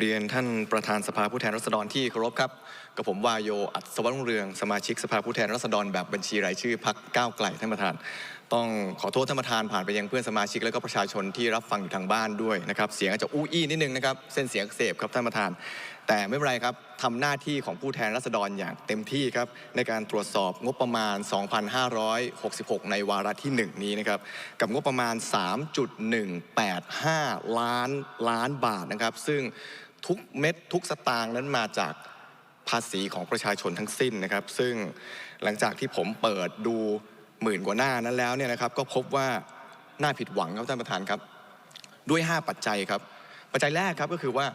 เรียนท่านประธานสภาผู้แทนราษฎรที่เคารพครับกับผมวายโยอัศวรุ่งเรืองสมาชิกสภาผู้แทนราษฎรแบบบัญชีรายชื่อพักก้าวไกลท่านประธาน ต้องขอโทษท่านประธานผ่านไปยังเพื่อนสมาชิกและก็ประชาชนที่รับฟังอยู่ทางบ้านด้วยนะครับเสียงอาจจะอู้อี้นิดนึงนะครับเส้นเสียงเสบครับท่านประธาน แต่ไม่เป็นไรครับทำหน้าที่ของผู้แทนราษฎรอย่างเต็มที่ครับในการตรวจสอบงบประมาณ 2,566 ในวาระที่ 1 นี้นะครับกับงบประมาณ 3.185 ล้านล้านบาทนะครับซึ่ง ทุกเม็ดทุกสตางค์นั้นมาจากภาษีของประชาชนทั้งสิ้นนะครับ ซึ่งหลังจากที่ผมเปิดดูหมื่นกว่าหน้านั้นแล้วเนี่ยนะครับ ก็พบว่าน่าผิดหวังครับท่านประธานครับ ด้วย 5 ปัจจัยครับ ปัจจัยแรกครับก็คือว่า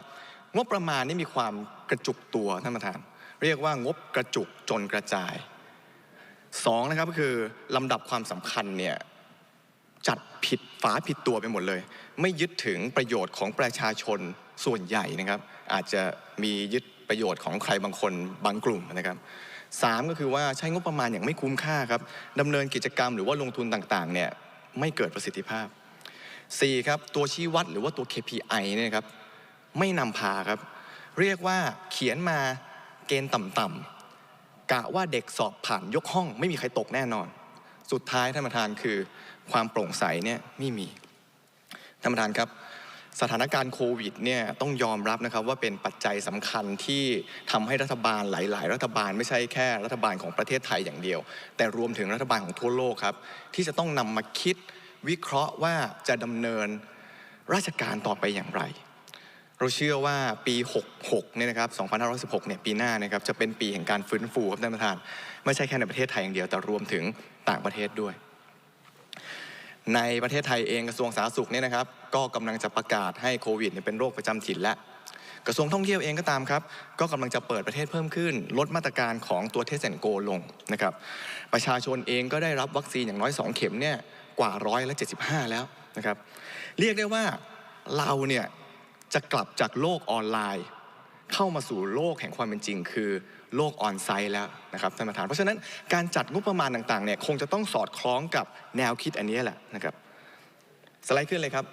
งบประมาณนี่มีความกระจุกตัวท่านประธาน เรียกว่างบกระจุกจนกระจายสองนะครับก็คือลำดับความสำคัญเนี่ย จัดผิดฝาผิดตัวไปหมดเลย ไม่ยึดถึงประโยชน์ของประชาชนส่วนใหญ่นะครับ อาจจะมียึดประโยชน์ของใครบางคนบางกลุ่มนะครับสามก็คือว่าใช้งบประมาณอย่างไม่คุ้มค่าครับดำเนินกิจกรรมหรือว่าลงทุนต่างๆเนี่ยไม่เกิดประสิทธิภาพ 4 ครับตัวชี้วัดหรือว่าตัว KPI เนี่ยครับไม่นำพาครับ เรียกว่าเขียนมาเกณฑ์ต่ำๆกะว่าเด็กสอบผ่านยกห้อง ไม่มีใครตกแน่นอน สุดท้ายท่านประธานคือ ความโปร่งใสเนี่ยไม่มีท่านประธานครับสถานการณ์โควิดเนี่ยต้องยอมรับนะครับว่าเป็นปัจจัยสำคัญที่ทำให้รัฐบาลหลาย ๆ รัฐบาลไม่ใช่แค่รัฐบาลของประเทศไทยอย่างเดียว แต่รวมถึงรัฐบาลของทั่วโลกครับ ที่จะต้องนำมาคิดวิเคราะห์ว่าจะดำเนินราชการต่อไปอย่างไร เราเชื่อว่าปี 66 เนี่ยนะครับ 2516 เนี่ยปีหน้านะครับจะเป็นปีแห่งการฟื้นฟูครับท่านประธาน ไม่ใช่แค่ในประเทศไทยอย่างเดียวแต่รวมถึงต่างประเทศด้วย ในประเทศไทยเองกระทรวงสาธารณสุขเนี่ยนะครับ ก็กำลังจะประกาศให้โควิดเป็นโรคประจำถิ่นและกระทรวงท่องเที่ยวเองก็ตามครับ ก็กำลังจะเปิดประเทศเพิ่มขึ้น ลดมาตรการของตัวเทสแอนโกลงนะครับ ประชาชนเองก็ได้รับวัคซีนอย่างน้อย 2 เข็มเนี่ยกว่าร้อยละ75 แล้วนะครับ เรียกได้ว่าเราเนี่ยจะกลับจากโลกออนไลน์ เข้ามาสู่โลกแห่งความเป็นจริง คือ โลกออนไซต์แล้วนะครับท่านประธาน เพราะฉะนั้นการจัดงบประมาณต่างๆเนี่ยคงจะต้องสอดคล้องกับแนวคิดอันนี้แหละนะครับสไลด์ขึ้นเลยครับ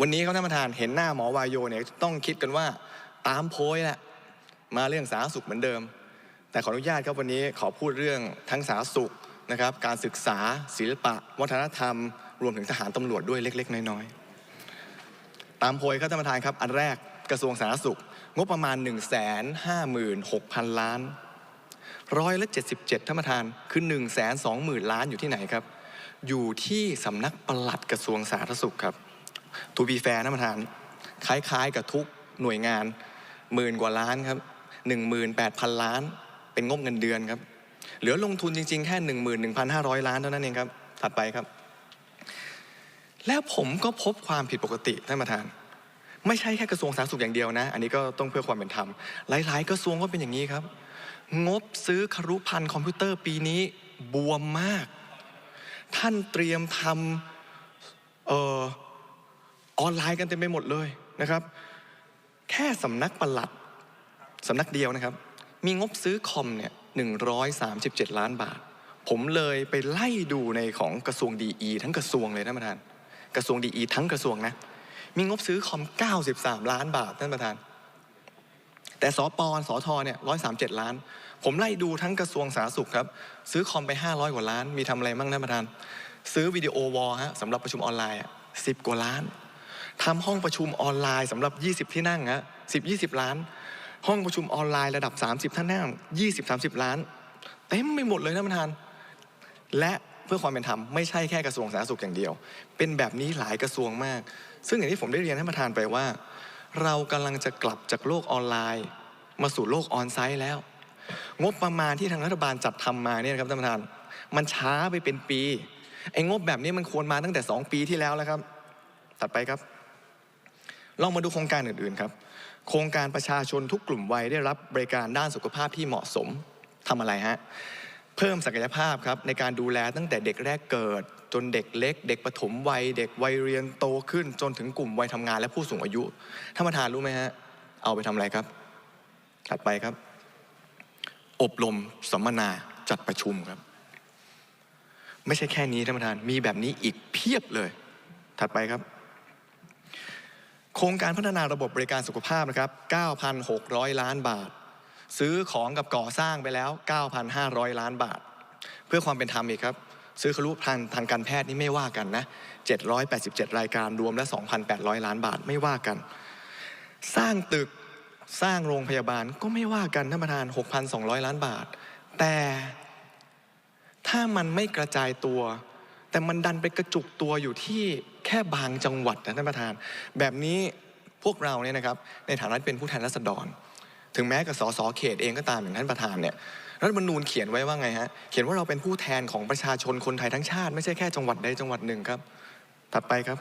วันนี้ครับท่านประธานเห็นหน้าหมอวายโยเนี่ยต้องคิดกันว่าตามโพยแหละมาเรื่องสาธารณสุขเหมือนเดิม แต่ขออนุญาตครับวันนี้ขอพูดเรื่องทั้งสาธารณสุขนะครับการศึกษาศิลปะ วัฒนธรรม รวมถึงทหารตำรวจด้วยเล็ก ๆ น้อยๆตามโพยครับท่านประธานครับ อันแรกกระทรวงสาธารณสุข งบประมาณ 1 5 6 0 0 0 ล้านร้อยละ77ท่านประธานคือ 1 2 0 0 0 0 ล้านอยู่ที่ไหนครับ อยู่ที่สำนักปลัดกระทรวงสาธารณสุขครับทูบีแฟร์ท่านประธาน คล้ายๆ กับทุกหน่วยงานหมื่นกว่าล้านครับ18,000 ล้าน เป็นงบเงินเดือนครับ เหลือลงทุนจริง ๆ แค่ 11,500 ล้านเท่านั้นเองครับ ถัดไปครับ แล้วผมก็พบความผิดปกติท่านประธาน ไม่ใช่แค่กระทรวงสาธารณสุขอย่างเดียวนะ อันนี้ก็ต้องเพื่อความเป็นธรรม หลาย ๆ กระทรวงก็เป็นอย่างนี้ครับ งบซื้อครุพันธ์คอมพิวเตอร์ปีนี้บวมมาก ท่านเตรียมทำออออนไลน์กันเต็มไปหมดเลยนะครับ แค่สำนักปลัดสำนักเดียวนะครับ มีงบซื้อคอมเนี่ย137 ล้านบาท ผมเลยไปไล่ดูในของกระทรวงดีทั้งกระทรวงเลยท่านประธาน กระทรวงดีทั้งกระทรวงนะ มีงบซื้อคอม 93 ล้านบาทท่านประธาน แต่สปอนสทเนี่ย137ล้าน ผมไล่ดูทั้งกระทรวงสาธารณสุขครับ ซื้อคอมไป 500 กว่าล้าน มีทำอะไรบ้างท่านประธาน ซื้อวิดีโอวอลฮะสำหรับประชุมออนไลน์สิบกว่าล้านทำห้องประชุมออนไลน์สำหรับ 20 ที่นั่งฮะสิบยี่สิบล้าน ห้องประชุมออนไลน์ระดับ 30 ท่านนั่ง20 30 ล้านเต็มไปหมดเลยท่านประธาน และเพื่อความเป็นธรรมไม่ใช่แค่กระทรวงสาธารณสุขอย่างเดียว เป็นแบบนี้หลายกระทรวงมาก ซึ่งอย่างที่ผมได้เรียนท่านประธานไปว่า เรากำลังจะกลับจากโลกออนไลน์ มาสู่โลกออนไซต์แล้ว งบประมาณที่ทางรัฐบาลจัดทำมาเนี่ยครับท่านประธาน มันช้าไปเป็นปีไอ้งบแบบนี้มันควรมาตั้งแต่ 2 ปีที่แล้วแล้วครับ ถัดไปครับ ลองมาดูโครงการอื่นๆครับ โครงการประชาชนทุกกลุ่มวัยได้รับบริการด้านสุขภาพที่เหมาะสมทำอะไรฮะ เพิ่มศักยภาพครับในการดูแลตั้งแต่เด็กแรกเกิด จนเด็กเล็ก เด็กปฐมวัย เด็กวัยเรียนโตขึ้น จนถึงกลุ่มวัยทำงานและผู้สูงอายุท่านประธานรู้ไหมฮะเอาไปทำอะไรครับ ถัดไปครับ อบรมสัมมนาจัดประชุมครับ ไม่ใช่แค่นี้ท่านประธานมีแบบนี้อีกเพียบเลย ถัดไปครับ โครงการพัฒนาระบบบริการสุขภาพนะครับ 9,600 ล้านบาท ซื้อของกับก่อสร้างไปแล้ว 9,500 ล้านบาท เพื่อความเป็นธรรมอีกครับ ซื้อครุพันธ์ทางการแพทย์นี่ไม่ว่ากันนะ 787 รายการรวมแล้ว2,800 ล้านบาทไม่ว่ากัน สร้างตึกสร้างโรงพยาบาลก็ไม่ว่ากันท่านประธาน 6,200 ล้านบาท แต่ถ้ามันไม่กระจายตัว แต่มันดันไปกระจุกตัวอยู่ที่แค่บางจังหวัดนะท่านประธาน แบบนี้พวกเราเนี่ยนะครับในฐานะเป็นผู้แทนราษฎร ถึงแม้กับสสเขตเองก็ตามอย่างท่านประธานเนี่ยรัฐธรรมนูญเขียนไว้ว่าไงฮะเขียนว่าเราเป็นผู้แทนของประชาชนคนไทยทั้งชาติ ไม่ใช่แค่จังหวัดใดจังหวัดหนึ่งครับ ถัดไปครับ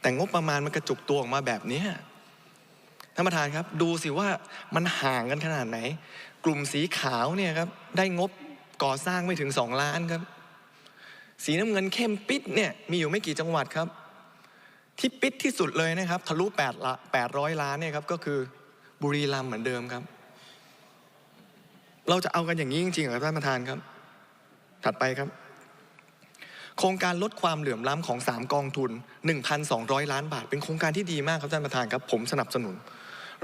แต่งบประมาณมันกระจุกตัวออกมาแบบนี้ท่านประธานครับ ดูสิว่ามันห่างกันขนาดไหน กลุ่มสีขาวเนี่ยครับได้งบก่อสร้างไม่ถึง2ล้านครับ สีน้ำเงินเข้มปิดเนี่ยมีอยู่ไม่กี่จังหวัดครับ ที่ปิดที่สุดเลยนะครับ ทะลุ8ละ800ล้านเนี่ยครับก็คือ บุรีรัมย์เหมือนเดิมครับ เราจะเอากันอย่างนี้จริงๆครับท่านประธานครับ ถัดไปครับ โครงการลดความเหลื่อมล้ำของ 3 กองทุน 1,200 ล้านบาท เป็นโครงการที่ดีมากครับท่านประธานครับ ผมสนับสนุน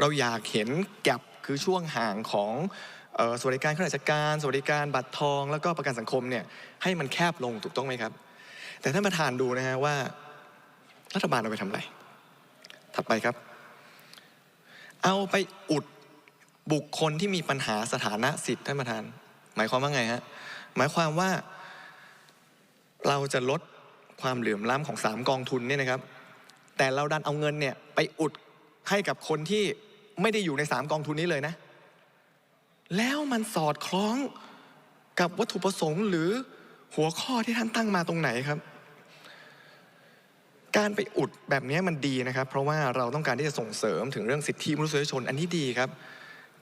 เราอยากเห็นแก็บคือช่วงห่างของออสวัสดิการข้าราชการ สวัสดิการบัตรทอง แล้วก็ประกันสังคมเนี่ยให้มันแคบลงถูกต้องไหมครับ แต่ท่านประธานดูนะฮะว่า รัฐบาลเอาไปทำอะไร ถัดไปครับ เอาไปอุดบุคคลที่มีปัญหาสถานะสิทธิ์ท่านประธาน หมายความว่าไงฮะหมายความว่าเราจะลดความเหลื่อมล้ำของสามกองทุนเนี่ยนะครับ แต่เราดันเอาเงินเนี่ยไปอุดให้กับคนที่ไม่ได้อยู่ในสามกองทุนนี้เลยนะ แล้วมันสอดคล้องกับวัตถุประสงค์หรือหัวข้อที่ท่านตั้งมาตรงไหนครับ การไปอุดแบบนี้มันดีนะครับ เพราะว่าเราต้องการที่จะส่งเสริมถึงเรื่องสิทธิมนุษยชนอันนี้ดีครับ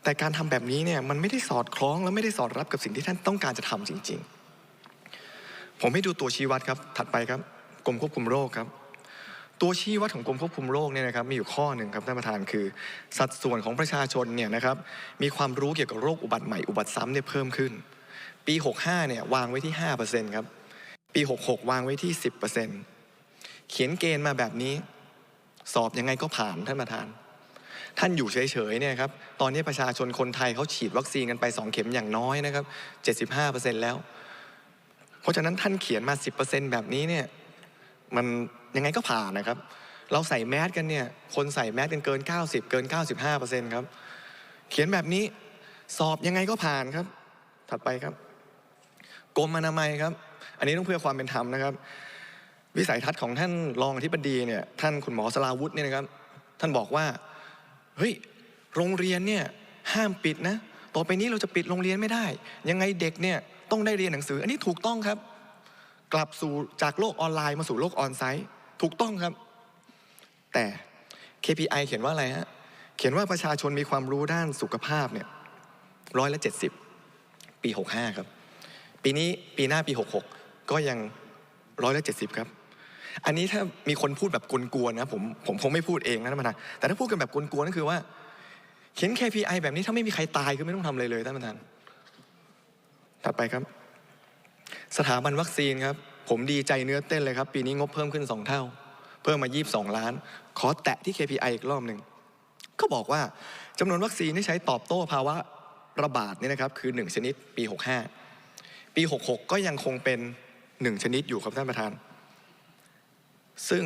แต่การทำแบบนี้เนี่ยมันไม่ได้สอดคล้องและไม่ได้สอดรับกับสิ่งที่ท่านต้องการจะทำจริง ๆ ผมให้ดูตัวชี้วัดครับ ถัดไปครับกรมควบคุมโรคครับ ตัวชี้วัดของกรมควบคุมโรคเนี่ยนะครับ มีอยู่ข้อหนึ่งครับท่านประธานคือ สัดส่วนของประชาชนเนี่ยนะครับ มีความรู้เกี่ยวกับโรคอุบัติใหม่อุบัติซ้ำเนี่ยเพิ่มขึ้น ปี 65เนี่ยวางไว้ที่5%ครับปี 66 วางไว้ที่ 10% เขียนเกณฑ์มาแบบนี้ สอบยังไงก็ผ่านท่านประธาน ท่านอยู่เฉยๆเนี่ยครับตอนนี้ประชาชนคนไทยเขาฉีดวัคซีนกันไป 2 เข็มอย่างน้อยนะครับ 75%แล้ว เพราะฉะนั้นท่านเขียนมา 10%แบบนี้เนี่ยมันยังไงก็ผ่านนะครับ เราใส่แมสกันเนี่ยคนใส่แมสกันเกิน 90 เกิน 95%ครับเขียนแบบนี้สอบยังไงก็ผ่านครับ ถัดไปครับกรมอนามัยครับ อันนี้ต้องเพื่อความเป็นธรรมนะครับ วิสัยทัศน์ของท่านรองอธิบดีเนี่ยท่านคุณหมอสลาวุฒิเนี่ยนะครับ ท่านบอกว่าเฮ้ยโรงเรียนเนี่ยห้ามปิดนะ ต่อไปนี้เราจะปิดโรงเรียนไม่ได้ ยังไงเด็กเนี่ยต้องได้เรียนหนังสือ อันนี้ถูกต้องครับ กลับสู่จากโลกออนไลน์มาสู่โลกออนไซต์ถูกต้องครับ แต่ KPI เขียนว่าอะไรฮะเขียนว่าประชาชนมีความรู้ด้านสุขภาพเนี่ยร้อยละเจ็ดสิบปีหกห้าครับ ปีนี้ปีหน้าปีหกหกก็ยังร้อยละเจ็ดสิบครับ อันนี้ถ้ามีคนพูดแบบกวนๆนะผมผมคงไม่พูดเองนะท่านประธานแต่ถ้าพูดกันแบบกวนๆก็คือว่าเขียน KPI แบบนี้ถ้าไม่มีใครตายคือไม่ต้องทำอะไรเลยท่านประธานถัดไปครับ สถาบันวัคซีนครับ ผมดีใจเนื้อเต้นเลยครับ ปีนี้งบเพิ่มขึ้น 2 เท่า เพิ่มมา 22 ล้าน ขอแตะที่ KPI อีกรอบหนึ่งก็บอกว่าจำนวนวัคซีนที่ใช้ตอบโต้ภาวะระบาดนี่นะครับ คือ 1 ชนิดปี 65 ปี 66 ก็ยังคงเป็น 1 ชนิดอยู่ครับท่านประธาน ซึ่ง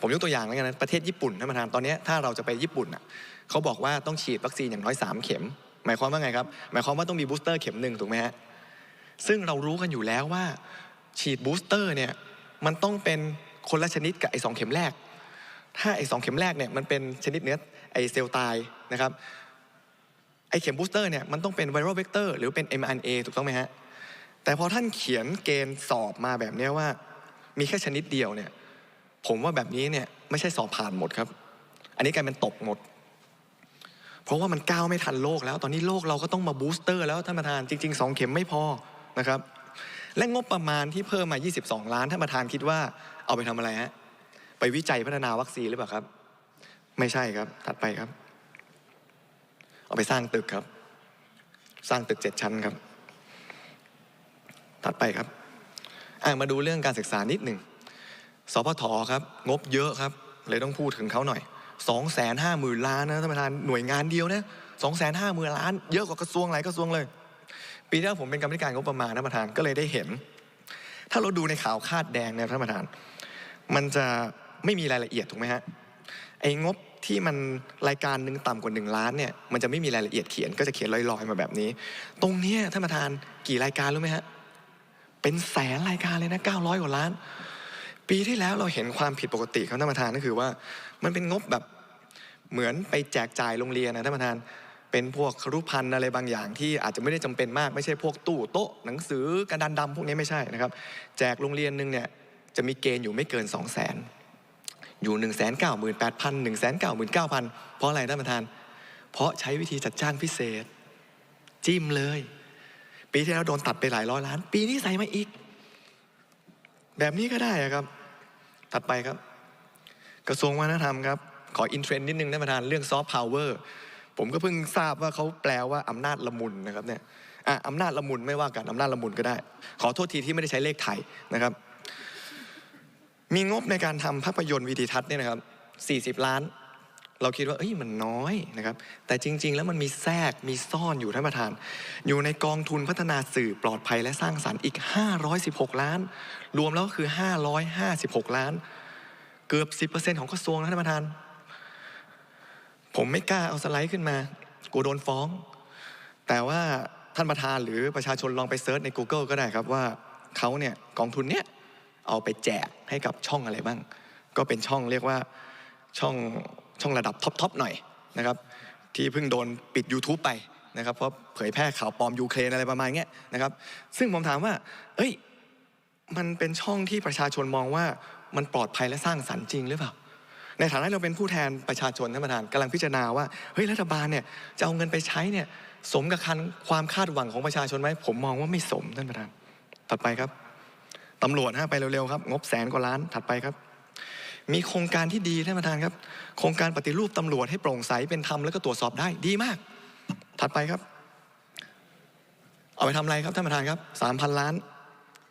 ผมยกตัวอย่างแล้วกันนะประเทศญี่ปุ่นท่านประธานตอนนี้ถ้าเราจะไปญี่ปุ่นอะเขาบอกว่าต้องฉีดวัคซีนอย่างน้อย 3 เข็ม หมายความว่าไงครับ หมายความว่าต้องมีบูสเตอร์เข็มหนึ่งถูกไหมฮะซึ่งเรารู้กันอยู่แล้วว่า ฉีดบูสเตอร์เนี่ยมันต้องเป็นคนละชนิดกับไอ้สองเข็มแรก ถ้าไอ้สองเข็มแรกเนี่ยมันเป็นชนิดเนื้อไอ้เซลล์ตายนะครับไอ้เข็มบูสเตอร์เนี่ยมันต้องเป็นไวรัลเวกเตอร์หรือเป็น mRNA ถูกต้องไหมฮะแต่พอท่านเขียนเกณฑ์สอบมาแบบนี้ว่า มีแค่ชนิดเดียวเนี่ย ผมว่าแบบนี้เนี่ยไม่ใช่สอบผ่านหมดครับ อันนี้กลายเป็นตกหมด เพราะว่ามันก้าวไม่ทันโลกแล้ว ตอนนี้โลกเราก็ต้องมาบูสเตอร์แล้วท่านประธานจริงๆ2เข็มไม่พอนะครับ และงบประมาณที่เพิ่มมา 22 ล้านท่านประธานคิดว่าเอาไปทำอะไรฮะไปวิจัยพัฒนาวัคซีนหรือเปล่าครับ ไม่ใช่ครับถัดไปครับ เอาไปสร้างตึกครับ สร้างตึกเจ็ดชั้นครับถัดไปครับอะมาดูเรื่องการศึกษานิดหนึ่ง สพทครับงบเยอะครับ เลยต้องพูดถึงเขาหน่อย2องแสนห้าหมื่นล้านนะท่านประธานหน่วยงานเดียวนะสองแสนห้าหมื่นล้าน เยอะกว่ากระทรวงหลายกระทรวงเลย ปีที่แล้วผมเป็นกรรมธิการงบประมาณท่านประธานก็เลยได้เห็น ถ้าเราดูในข่าวคาดแดงเนี่ยท่านประธาน มันจะไม่มีรายละเอียดถูกไหมฮะไอ้งบที่มันรายการหนึ่งต่ำกว่า1ล้านเนี่ยมันจะไม่มีรายละเอียดเขียนก็จะเขียนลอยๆมาแบบนี้ ตรงเนี้ยท่านประธานกี่รายการรู้ไหมฮะเป็นแสนรายการเลยนะ900กว่าล้าน ปีที่แล้วเราเห็นความผิดปกติครับท่านประธานก็คือว่า มันเป็นงบแบบเหมือนไปแจกจ่ายโรงเรียนนะท่านประธานเป็นพวกครุพันธ์อะไรบางอย่างที่อาจจะไม่ได้จำเป็นมากไม่ใช่พวกตู้โต๊ะหนังสือกระดานดำพวกนี้ไม่ใช่นะครับ แจกโรงเรียนหนึ่งเนี่ยจะมีเกณฑ์อยู่ไม่เกิน 2 0 0 0 0นอยู่ 1 9 8 0 0 0 1 9 9 9 0 0 เพราะอะไรท่านประธาน เพราะใช้วิธีจัดจ้างพิเศษ จิ้มเลย ปีที่แล้วโดนตัดไปหลายร้อยล้าน ปีนี้ใส่มาอีก แบบนี้ก็ได้ครับ ถัดไปครับ กระทรวงวัฒนธรรมครับ ขออินเทรนด์นิดนึงท่านประธานเรื่องซอฟต์พาวเวอร์ผมก็เพิ่งทราบว่าเขาแปลว่าอำนาจละมุนนะครับเนี่ยอะอำนาจละมุนไม่ว่ากันอำนาจละมุนก็ได้ ขอโทษทีที่ไม่ได้ใช้เลขไทยนะครับ มีงบในการทำภาพยนตร์วิดีทัศน์เนี่ยนะครับ 40 ล้าน เราคิดว่าเอ้ยมันน้อยนะครับ แต่จริง ๆ แล้วมันมีแทรกมีซ่อนอยู่ท่านประธาน อยู่ในกองทุนพัฒนาสื่อปลอดภัยและสร้างสรรค์อีก 516 ล้าน รวมแล้วก็คือ 556 ล้าน เกือบ 10%ของกระทรวงนะท่านประธาน ผมไม่กล้าเอาสไลด์ขึ้นมากลัวโดนฟ้อง แต่ว่าท่านประธานหรือประชาชนลองไปเซิร์ชใน Google ก็ได้ครับว่าเขาเนี่ยกองทุนเนี้ยเอาไปแจกให้กับช่องอะไรบ้าง ก็เป็นช่องเรียกว่าช่อง ช่องระดับท็อปๆหน่อยนะครับที่เพิ่งโดนปิด YouTube ไปนะครับเพราะเผยแพร่ข่าวปลอมยูเครนอะไรประมาณเนี้ยนะครับซึ่งผมถามว่า เอ้ยมันเป็นช่องที่ประชาชนมองว่ามันปลอดภัยและสร้างสรรค์จริงหรือเปล่า ในฐานะเราเป็นผู้แทนประชาชนท่านประธานกำลังพิจารณาว่าเฮ้ยรัฐบาลเนี่ยจะเอาเงินไปใช้เนี่ยสมกับคันความคาดหวังของประชาชนไหมผมมองว่าไม่สมท่านประธาน ถัดไปครับตำรวจฮะไปเร็วๆครับ งบแสนกว่าล้านถัดไปครับ มีโครงการที่ดีท่านประธานครับ โครงการปฏิรูปตำรวจให้โปร่งใสเป็นธรรมแล้วก็ตรวจสอบได้ดีมาก ถัดไปครับ เอาไปทำอะไรครับท่านประธานครับสามพันล้าน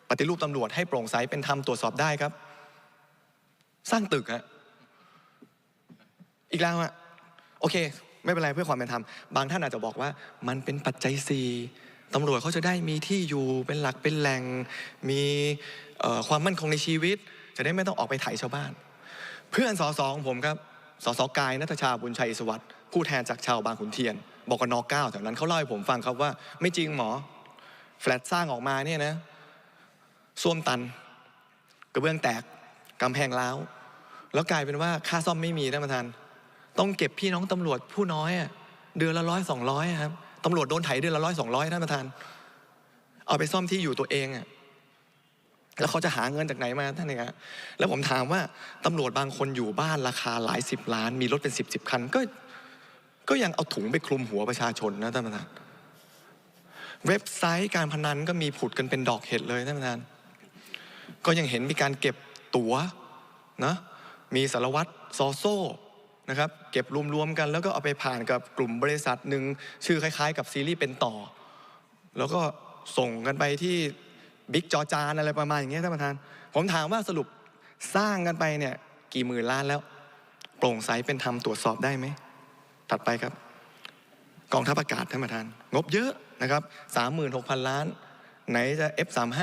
ปฏิรูปตำรวจให้โปร่งใสเป็นธรรมตรวจสอบได้ครับ สร้างตึกฮะอีกแล้วอะโอเค ไม่เป็นไรเพื่อความเป็นธรรมบางท่านอาจจะบอกว่า มันเป็นปัจจัยสี่ตำรวจเขาจะได้มีที่อยู่เป็นหลักเป็นแหล่ง มีความมั่นคงในชีวิต จะได้ไม่ต้องออกไปไถ่ชาวบ้าน เพื่อนสสของผมครับสสกายนัทชาบุญชัยอิสวัสดิ์ผู้แทนจากชาวบางขุนเทียนบกนเก้าแถวนั้นเขาเล่าให้ผมฟังครับว่า ไม่จริงหมอ แฟลตสร้างออกมาเนี่ยนะส้วมตัน กระเบื้องแตกกำแพงร้าว แล้วกลายเป็นว่าค่าซ่อมไม่มีท่านประธาน ต้องเก็บพี่น้องตำรวจผู้น้อยเดือนละร้อยสองร้อยครับตำรวจโดนไถเดือนละร้อยสองร้อยท่านประธาน เอาไปซ่อมที่อยู่ตัวเองอะ แล้วเขาจะหาเงินจากไหนมาท่านเนี่ยแล้วผมถามว่าตำรวจบางคนอยู่บ้านราคาหลายสิบล้าน มีรถเป็นสิบสิบคัน ก็ก็ยังเอาถุงไปคลุมหัวประชาชนนะท่านประธานเว็บไซต์การพนันก็มีผุดกันเป็นดอกเห็ดเลยท่านประธาน ก็ยังเห็นมีการเก็บตั๋วนะมีสารวัตรซอโซ่นะครับเก็บรวมๆกัน แล้วก็เอาไปผ่านกับกลุ่มบริษัทหนึ่งชื่อคล้าย ๆ กับซีรีส์เป็นต่อ แล้วก็ส่งกันไปที่ บิ๊กจอจานอะไรประมาณอย่างเงี้ยท่านประธาน ผมถามว่าสรุปสร้างกันไปเนี่ยกี่หมื่นล้านแล้ว โปร่งใสเป็นธรรมตรวจสอบได้ไหมถัดไปครับ กองทัพอากาศท่านประธาน งบเยอะนะครับ36,000 ล้าน ไหนจะ F35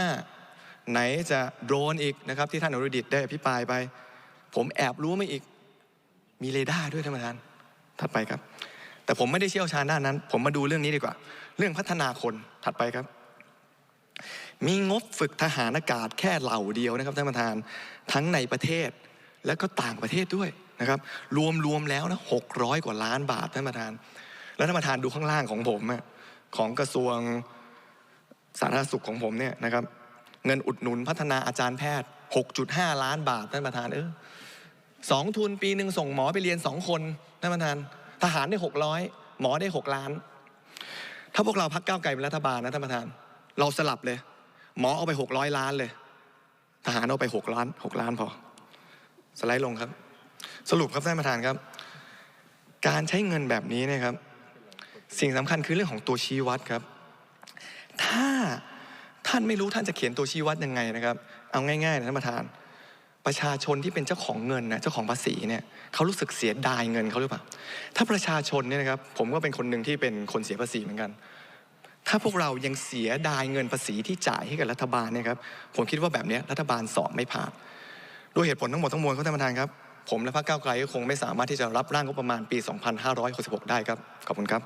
ไหนจะโดรนอีกนะครับที่ท่านอนุดิตได้อภิปรายไป ผมแอบรู้มาอีกมีเรดาร์ด้วยท่านประธาน ถัดไปครับ แต่ผมไม่ได้เชี่ยวชาญด้านนั้น ผมมาดูเรื่องนี้ดีกว่า เรื่องพัฒนาคนถัดไปครับ มีงบฝึกทหารอากาศแค่เหล่าเดียวนะครับท่านประธานทั้งในประเทศและก็ต่างประเทศด้วยนะครับรวมรวมแล้วนะหกร้อยกว่าล้านบาทท่านประธาน แล้วท่านประธานดูข้างล่างของผมอะของกระทรวงสาธารณสุขของผมเนี่ยนะครับ เงินอุดหนุนพัฒนาอาจารย์แพทย์ 6.5 ล้านบาทท่านประธานเออสองทุนปีหนึ่งส่งหมอไปเรียนสองคนท่านประธาน ทหารได้ 600 หมอได้ 6 ล้าน ถ้าพวกเราพักก้าวไกลเป็นรัฐบาลนะท่านประธาน เราสลับเลย หมอเอาไป600ล้านเลย ทหารเอาไป6ล้าน6ล้านพอ สไลด์ลงครับ สรุปครับท่านประธานครับ การใช้เงินแบบนี้เนะครับ สิ่งสำคัญคือเรื่องของตัวชี้วัดครับ ถ้าท่านไม่รู้ท่านจะเขียนตัวชี้วัดยังไงนะครับ เอาง่ายๆนะท่านประธาน ประชาชนที่เป็นเจ้าของเงินนะเจ้าของภาษีเนี่ยเขารู้สึกเสียดายเงินเขาหรือเปล่า ถ้าประชาชนเนี่ยนะครับ ผมก็เป็นคนหนึ่งที่เป็นคนเสียภาษีเหมือนกัน ถ้าพวกเรายังเสียดายเงินภาษีที่จ่ายให้กับรัฐบาลเนี่ยครับ ผมคิดว่าแบบนี้รัฐบาลสอบไม่ผ่านด้วยเหตุผลทั้งหมดทั้งมวลครับท่านประธานครับ ผมและพรรคก้าวไกลก็คงไม่สามารถที่จะรับร่างงบประมาณปี 2566 ได้ครับ ขอบคุณครับ